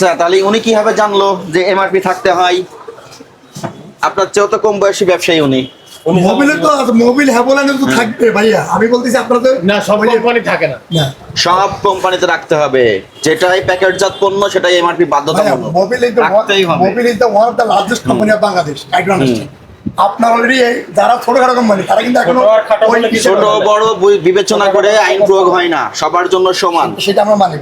আচ্ছা তাহলে উনি কীভাবে জানলো যে এমআরপি থাকতে হয়? আপনার চেয়েও তো কম বয়সী ব্যবসায়ী উনি। মোবিলে তো মোবিল হ্যাভোলানে তো থাকবে ভাইয়া। আমি বলতেছি আপনারা না সব কোম্পানি থাকে না। না। সব কোম্পানিতে রাখতে হবে। যেটাই প্যাকেটজাত পণ্য সেটাই এমআরপি বাধ্যতামূলক। মোবিল ইজ রাখতেই হবে। Mobil is the one of the largest company of Bangladesh I don't understand আপনার অলরেডি যারা ছোটখাটো কোম্পানি তারা কিন্তু এখনও ছোট বড় বিবেচনা করে আইন প্রয়োগ হয় না। সবার জন্য সমান। সেটা আমরা মানি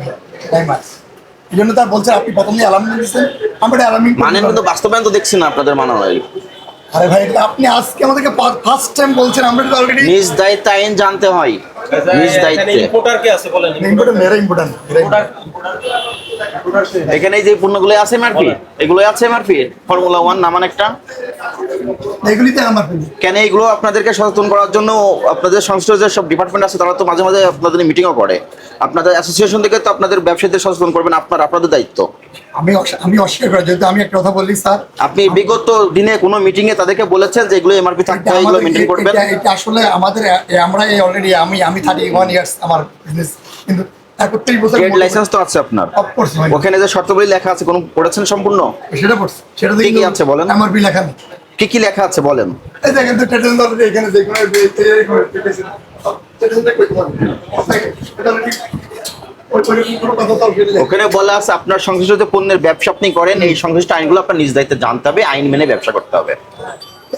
এই জন্য তার বলছেন আপনি প্রথম দিয়ে অ্যালার্মিং দিচ্ছেন আমরা অ্যালার্মিং মানে কিন্তু বাস্তবায়ন তো দেখছি না আপনাদের মানা হয় আরে ভাই আপনি আজকে আমাদেরকে ফার্স্ট টাইম বলছেন আমরা তো অলরেডি নিজ দায়িত্ব আইন জানতে হয়। নিজ দায়িত্বে ইম্পোর্টার কে আছে বলেন। ইম্পোর্টার মেরা ইম্পোর্টেন্ট এখানে যে পণ্যগুলো আছে এমআরপি এগুলো আছে এমআরপি ফর্মুলা ওয়ান নামান একটা? এগুলিতে কেন এগুলো আপনাদেরকে সচেতন করার জন্য আপনাদের সংশ্লিষ্ট যে সব ডিপার্টমেন্ট আছে তারা তো মাঝে মাঝে আপনাদের মিটিংও করে। আপনাদের অ্যাসোসিয়েশন থেকে তো আপনাদের ব্যবসায়ীদের সচেতন করবেন আপনার আপনাদের দায়িত্ব। আমি আমি অস্বীকার করি যেহেতু আমি একটা কথা বললি স্যার। আপনি বিগত দিনে কোনো মিটিং এ তাদেরকে বলেছেন যে এগুলো এমআরপি থাকতে হয় এগুলো মেনটেন করবেন? এটা- আসলে আমাদের আমরা এই অলরেডি আমি আমি থার্টি ওয়ান ইয়ার্স আমার বিজনেস কিন্তু একত্রিশ বছর ট্রেড লাইসেন্স তো আছে আপনার। অফকোর্স ওখানে যে শর্তাবলী লেখা আছে কোন পড়েছেন সম্পূর্ণ? সেটা পড়ছে। সেটা কি কি আছে বলেন? আমার বি লেখা নেই। কি কি লেখা আছে বলেন? এই দেখেন তো এখানে ওখানে বলা আছে আপনার সংশ্লিষ্ট যে পণ্যের ব্যবসা আপনি করেন এই সংশ্লিষ্ট আইনগুলো আপনার নিজ দায়িত্বে জানতে হবে আইন মেনে ব্যবসা করতে হবে।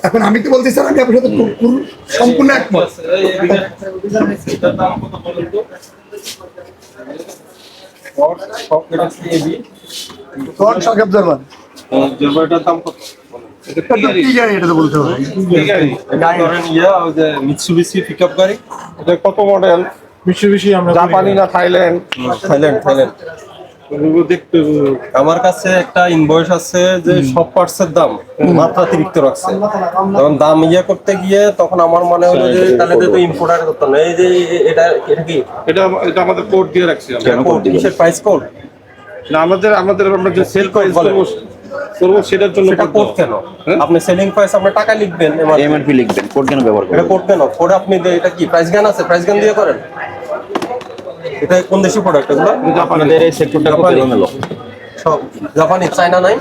এখন আমি তো বলছি স্যার আমি আপনার সাথে পুরো- পুরো সম্পূর্ণ একমত। এটার দাম কত গড শক অবজারভার জেরবাটার দাম কত? এটা কি গাড়ি এটা তো বলতে হবে। ধরেন ইয়া ওই যে মিৎসুবিশি পিকআপ গাড়ি। এটা কত মডেল বেশি বেশি আমরা জাপানি না থাইল্যান্ড? Thailand Thailand. দেখতে আমার কাছে একটা ইনভয়েস আছে যে সব পার্টসের দাম মাত্রাতিরিক্ত রাখছে। যখন দাম ইয়ে করতে গিয়ে তখন আমার মনে হলো যে তাহলে তো ইম্পোর্টার করতে না। এই যে এটা এটা কি? এটা এটা আমাদের কোড দিয়ে রাখছি আমরা। কোড? কিসের প্রাইস কোড না আমাদের আমাদের আমরা যে সেল বলে। করব করব সেটার জন্য সেটা কোড কেন? হ্যাঁ? আপনি সেলিং প্রাইস আপনি টাকা লিখবেন এমআরপি লিখবেন। কোড কেন ব্যবহার এটা কোড কেন? কোড আপনি এটা কি? প্রাইস গান আছে? প্রাইস গান দিয়ে করেন? এটা কোন দেশি প্রোডাক্ট এগুলো? আপনাদের এই সেক্টরটা জাপানি। এলোমেলো। সব জাপানি চায়না নাই?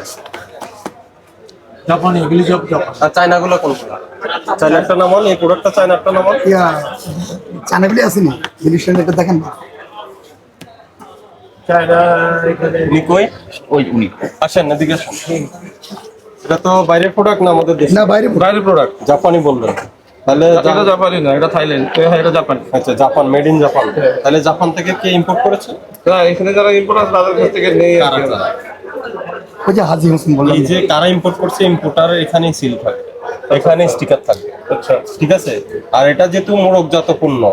জাপানি এগুলি সব জাপান আর চায়না গুলো কোনগুলো? চায়নারটা নামান এই প্রোডাক্টটা চায়নারটা নামান ইয়া চানাগুলি আসেনি জিনিসটা এটা দেখেন না? চায়না নিকোই? ওই উনি। আসেন আসেন। এটা তো বাইরের প্রোডাক্ট না আমাদের দেশে? না বাইরে বাইরের প্রোডাক্ট জাপানি বললেন। তাহলে এটা জাপানি না এটা থাইল্যান্ড। হ্যাঁ এটা জাপানি। আচ্ছা জাপান মেড ইন জাপান। তাহলে জাপান থেকে কে ইম্পোর্ট করেছে? হ্যাঁ এখানে যারা ইম্পোর্ট আছে তাদের কাছ থেকে নেই আর ওই যে হাজি হোসেন বললাম এই যে কারা ইম্পোর্ট করছে ইম্পোর্টার এখানেই সিল থাকে এখানে স্টিকার থাকবে। আচ্ছা। ঠিক আছে? আর এটা যেহেতু মোড়কজাত পণ্য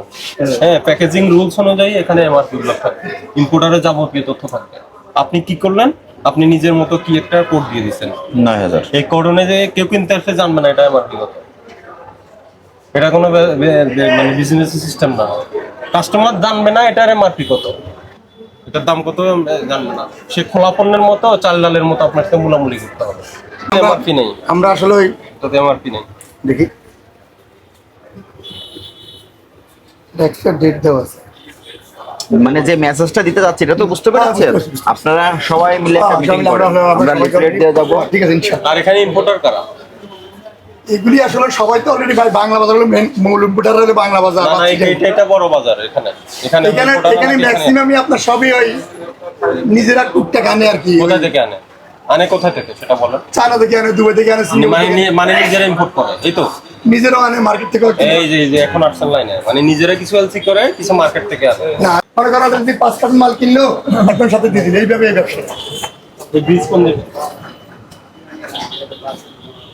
হ্যাঁ প্যাকেজিং রুলস অনুযায়ী এখানে এমআরপি গুলো থাকবে। ইম্পোর্টারের যাবতীয় তথ্য থাকবে। আপনি কি করলেন? আপনি নিজের মতো কি একটা কোড দিয়ে দিচ্ছেন নয় হাজার। এই কোড অনুযায়ী কেউ কিনতে জানবে না এটা এমআরপি কত এটা কোনো মানে বিজনেস সিস্টেম না। কাস্টমার জানবে না এটার এমআরপি কত। এটার দাম কত জানবে না। সে খোলা পণ্যের মতো চাল ডালের মতো আপনাকে মূলামূলি করতে হবে। এমআরপি নেই। আমরা আসলে ওই তাতে এমআরপি নেই। দেখি। এক্সট্রা ডেট দেওয়া আছে। মানে যে মেসেজটা দিতে যাচ্ছে এটা তো বুঝতে পেরেছেন? আপনারা সবাই মিলে একটা হ্যাঁ, মিটিং সবাই করেন। আমরা লিফলেট দিয়ে যাব। ঠিক আছে ইনশাআল্লাহ আর এখানে ইম্পোর্টার কারা? এগুলি আসলে সবাই তো অলরেডি ভাই বাংলা বাজার হলো মেন মূল ইম্পোর্টার হলো বাংলা বাজার এটা বড় বাজার এখানে। এখানে এখানে ম্যাক্সিমামই আপনার সবই ওই নিজেরা টুকটাক আনে আর কি। কোথা থেকে আনে? আনে কোথা থেকে সেটা বলেন চায়না থেকে আনে দুবাই থেকে আনে সিঙ্গাপুর মানে মানে নিজেরা ইম্পোর্ট করে এই তো? নিজেরা আনে মার্কেট থেকে এই যে এই যে এখন আসছেন লাইনে মানে নিজেরা কিছু এলসি করে কিছু মার্কেট থেকে আনে। না মনে করেন আপনি যদি পাঁচ কার্টন মাল কিনলো আপনার সাথে দিয়ে দিন এইভাবে এই ব্যবসা এই ব্রিজ কোন দিকে?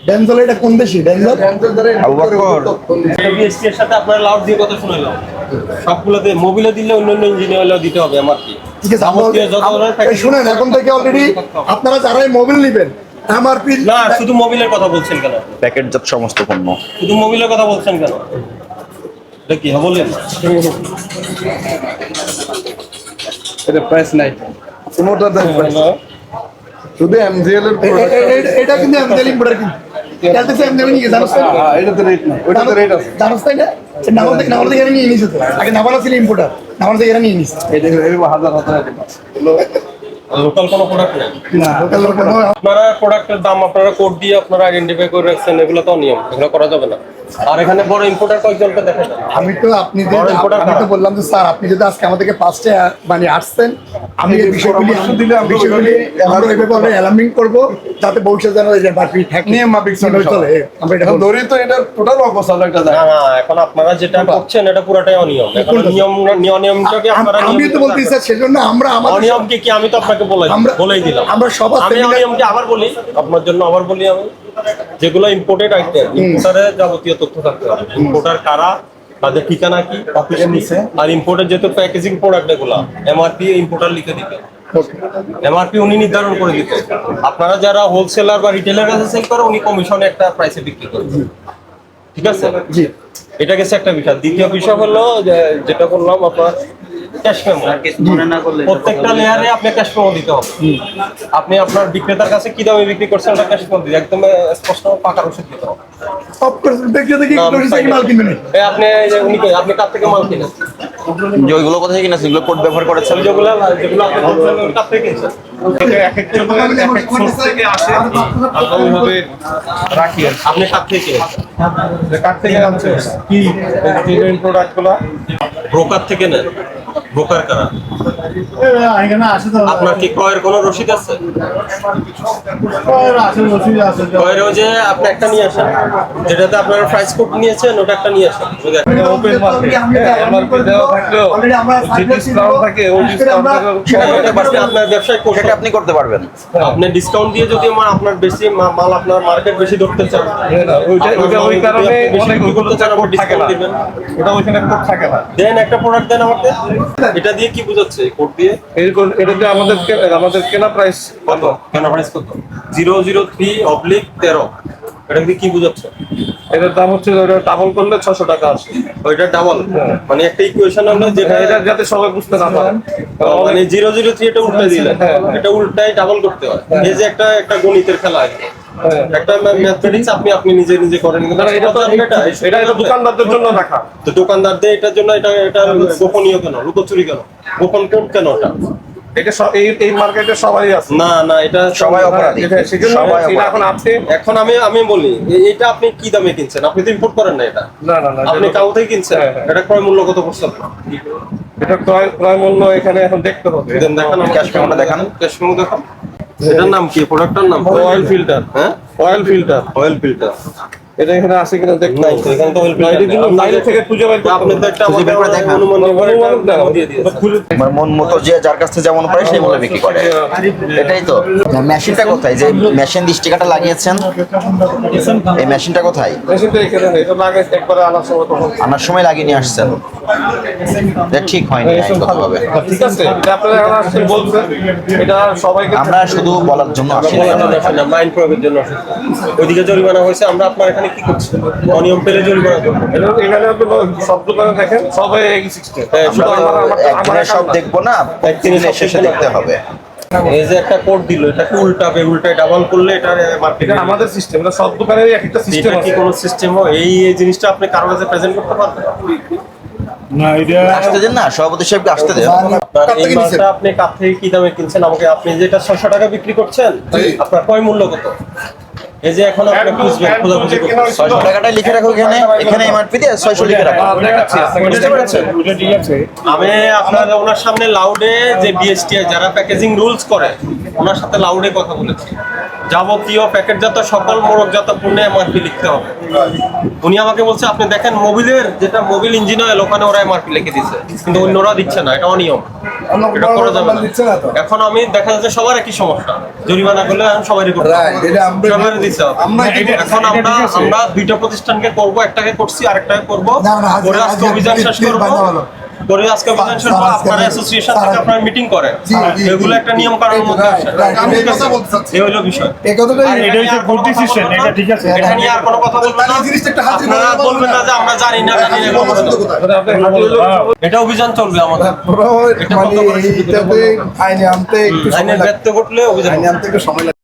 ডেনজল এটা কোন দেশি? বকর বিএসটি এর সাথে আপনার লাউড দিয়ে কথা শুনলাম সবগুলোতে মোবিলে দিলে অন্য অন্য ইঞ্জিনিয়ার দিতে হবে আমার কি? ঠিক আছে আমরা- যত এই শুনেন এখন থেকে অলরেডি আপনারা যারাই মোবিল নেবেন এমআরপি না শুধু মোবিলের কথা বলছেন কেন? প্যাকেটজাত সমস্ত পণ্য। শুধু মোবিলের কথা বলছেন কেন? এটা কি হ্যাঁ বললেন এটা প্রাইস নাই। কোনোটা দেন প্রাইস শুধু এমজিএল এর এটা কিন্তু এমজেল ইম্পোর্টার কিন্তু। এটা তো এমজেল নিয়ে জানো হ্যাঁ এটা তো রেট না ওটা তো রেট আছে। জানো তাই না নামাল থেকে নামাল থেকে নিয়ে নিয়েছে আগে নামাল ছিল ইম্পোর্টার নামাল থেকে নিয়ে নিয়েছে। এই দেখো হাজার হাজার item আছে। এগুলো লোকাল কোনো প্রোডাক্ট নেই? না লোকাল কোনো আপনারা প্রোডাক্টের দাম আপনারা কোড দিয়ে আপনারা আইডেন্টিফাই করে রাখছেন এগুলো তো অনিয়ম এগুলো করা যাবে না। আর এখানে বড় ইম্পোর্টার কয়েকজনকে দেখা যায় আমি তো আপনি যে আমি তো বললাম যে স্যার আপনি যদি আজকে আমাদেরকে পাঁচটা মানে আসছেন আমি এই বিষয়গুলি দিলে আমরা বিষয়গুলি আমরা অ্যালার্মিং করব। যাতে ভবিষ্যৎ যেন এই যে বাকি থাকে। নিয়ম মাফিক চলে কীভাবে চলে আমরা এটা ধরি তো এটা টোটাল একটা না জায়গা। না এখন আপনারা যেটা করছেন এটা পুরোটাই অনিয়ম। এখন নিয়ম অনিয়মটাকে আপনারা আমি তো বলতে। স্যার সেজন্য আমরা আমাদের অনিয়ম কি কি? আমি তো আপনাকে বলে বলেই দিলাম। আমরা সবার আমি আবার বলি আপনার জন্য আবার বলি আমি। যেগুলো ইম্পোর্টেড আইটেম ইম্পোর্টারের যাবতীয় তথ্য থাকতে হবে। ইম্পোর্টার কারা তাদের ঠিকানা কি নিচে আর ইম্পোর্টের যেহেতু প্যাকেজিং প্রোডাক্ট এগুলো এমআরপি ইম্পোর্টার লিখে দিতে এমআরপি উনি নির্ধারণ করে দিতে আপনারা যারা হোলসেলার বা রিটেলার কাছে সেল করে উনি কমিশনে একটা প্রাইসে বিক্রি করে ঠিক আছে? এটা গেছে একটা বিষয়। দ্বিতীয় বিষয় হলো যেটা বললাম আপনার ক্যাশ মেমো প্রত্যেকটা লেয়ারে আপনি ক্যাশ মেমো দিতে হবে। আপনি আপনার বিক্রেতার কাছে কি দামে বিক্রি করছেন ওটা ক্যাশ মেমো দিতে একদম স্পষ্ট পাকা রসিদ দিতে হবে। থেকে মাল কিনবেন আপনি উনি আপনি কার থেকে মাল কিনেন? যে ওইগুলো কোথায় কিনেছেন? এগুলো কোড ব্যবহার করেছেন? যেগুলো যেগুলো আপনি কার থেকে কিনছেন। আপনি কার থেকে কার থেকে কি ব্রোকার থেকে নেন। ব্রোকার কারা? আপনার কি ক্রয়ের কোনো রসিদ আছে? ক্রয়ের ওই যে আপনি একটা নিয়ে আসেন। যেটাতে আপনার প্রাইস কোড নিয়েছেন ওটা একটা নিয়ে আসেন। ওপেন মার্কেট আপনার ব্যবসায় সেটা আপনি করতে পারবেন। আপনি ডিসকাউন্ট দিয়ে যদি আমার আপনার বেশি মাল আপনার মার্কেট বেশি ধরতে চান ওইটা ওই কারণে অনেক করতে চান আবার ডিসকাউন্ট দিবেন। ওটা ওইখানে থাকে না। দেন একটা প্রোডাক্ট দেন আমাকে। এটা দিয়ে কি বোঝাচ্ছে কোড দিয়ে? এরকম এটাতে আমাদের কে- আমাদের কেনা প্রাইস কত? কেনা প্রাইস কত? জিরো জিরো থ্রি অবলিক তেরো। এটা দিয়ে কি বোঝাচ্ছে? এটার দাম হচ্ছে ওটা ডাবল করলে ছশো টাকা আছে ওইটা ডাবল মানে একটা ইকুয়েশন হলো যেটা এটা যাতে সবাই বুঝতে না পারে। মানে জিরো জিরো থ্রি এটা উল্টে দিলেন হ্যাঁ। এটা উল্টাই ডাবল করতে হয়। এই যে একটা একটা গণিতের খেলা। হ্যাঁ। একটা ম্যাথমেটিক্স আপনি আপনি নিজে নিজে করেন। এটা তো এটা এটা এটা দোকানদারদের জন্য রাখা। তো দোকানদারদের এটার জন্য এটা এটা গোপনীয় কেন? লুকোচুরি কেন? গোপন কোড কেন ওটা? এটা সব- এই এই মার্কেটে সবাই আছে। না না এটা সবাই অপরাধী। সবাই এখন আছে এখন আমি আমি বলি এটা আপনি কি দামে কিনছেন? আপনি তো ইম্পোর্ট করেন না এটা। না না না আপনি কাউ থেকে কিনছেন? হ্যাঁ, হ্যাঁ। এটা ক্রয় মূল্য কত পড়ছে এটা ক্রয় ক্রয় মূল্য এখানে এখন দেখতে হবে। দেন দেখান Cash memo দেখান। ক্যাশ মেমো দেখান। এটার নাম কি? প্রোডাক্টটার নাম? অয়েল ফিল্টার হ্যাঁ? অয়েল ফিল্টার অয়েল ফিল্টার এটা এখানে আছে কিনা দেখতে নাই তো এখানে তো এটা কিন্তু বাইরে থেকে খুঁজে বের করতে আপনি তো। একটা খুঁজে বের করে। দিয়ে খুলে আমার মন মতো যে যার কাছ থেকে যেমন পারে সেই মূল্যে বিক্রি করে। এটাই তো। মেশিনটা কোথায়? যে মেশিন স্টিকারটা লাগিয়েছেন এই মেশিনটা কোথায়? মেশিনটা এখানে এটা লাগে একবারে আনার সময় তখন। আনার সময় লাগিয়ে নিয়ে আসছেন। এটা ঠিক হয়নি আইনগতভাবে ঠিক আছে এটা আপনারা এখন আসছেন বলছেন এটা সবাইকে আমরা শুধু বলার জন্য আসি না। মাইন্ড প্রয়োগের জন্য। ওইদিকে জরিমানা হয়েছে আমরা আপনার এখানে কি করছি? অনিয়ম পেলে জরিমানা এটা- এখানে আপনি সব দোকানে দেখেন? সবাই একই সিস্টেম হ্যাঁ, আমরা সব দেখব না একদিনে শেষে দেখতে হবে। এই যে একটা কোড দিল এটা কি উল্টাবে উল্টায় ডাবল করলে এটা মার্কেটে আমাদের সিস্টেম এটা সব দোকানের এক একটা সিস্টেম কি আছে। কোনো সিস্টেম এই এই জিনিসটা আপনি কারও কাছে প্রেজেন্ট করতে পারবেন? আসতে দেন না সভাপতি সাহেবকে আসতে দেন। এই মালটা আপনি কার থেকে কি দামে কিনছেন? আমাকে আপনি যেটা ছশো টাকা বিক্রি করছেন আপনার কয় মূল্য কত? এই যে এখন আপনি খুঁজবেন খোঁজাখুঁজি করতেছেন ছয়শো টাকাটাই লিখে রাখো এখানে এখানে এমআরপি দিয়ে ছয়শো লিখে রাখো। বুঝতে পেরেছেন? আমি আপনার ওনার সামনে লাউডে যে বিএসটি যারা প্যাকেজিং রুলস করে ওনার সাথে লাউডে কথা বলেছি। যাবতীয় প্যাকেটজাত সকল মোড়কজাত পণ্যে এমআরপি লিখতে হবে। উনি আমাকে বলছে আপনি দেখেন মোবিলের যেটা মোবিল ইঞ্জিন অয়েল ওখানে ওরা এমআরপি লিখে দিচ্ছে কিন্তু অন্যরা দিচ্ছে না এটা অনিয়ম। এটা করা যাবে না। এখন আমি দেখা যাচ্ছে সবার একই সমস্যা। জরিমানা করলে এখন সবারই করতে সবারই এটা- এখন আমরা আমরা দুইটা প্রতিষ্ঠানকে করব একটাকে করছি আরেকটাকে করব। করে আজকে অভিযান শেষ করব। করে আজকে অভিযান স্যার, আপনারা অ্যাসোসিয়েশন থেকে আপনারা মিটিং করেন। এগুলো একটা নিয়ম কানুনের মধ্যে আমি কথা? বলতে চাচ্ছি। এই হলো বিষয়। এই কথাটাই এটা হচ্ছে decision, এটা ঠিক আছে। এটা নিয়ে আর কোনো কথা বলবেন না। তাহলে এই জিনিসটা একটু হাজির আপনারা বলবেন না যে আমরা জানি না জানি না হাতে এটা অভিযান চলবে আমাদের। পুরো এটা মানে এইটাতে আইনে আনতে একটু সময় লাগে। আইনে আনতে একটু সময় লাগে।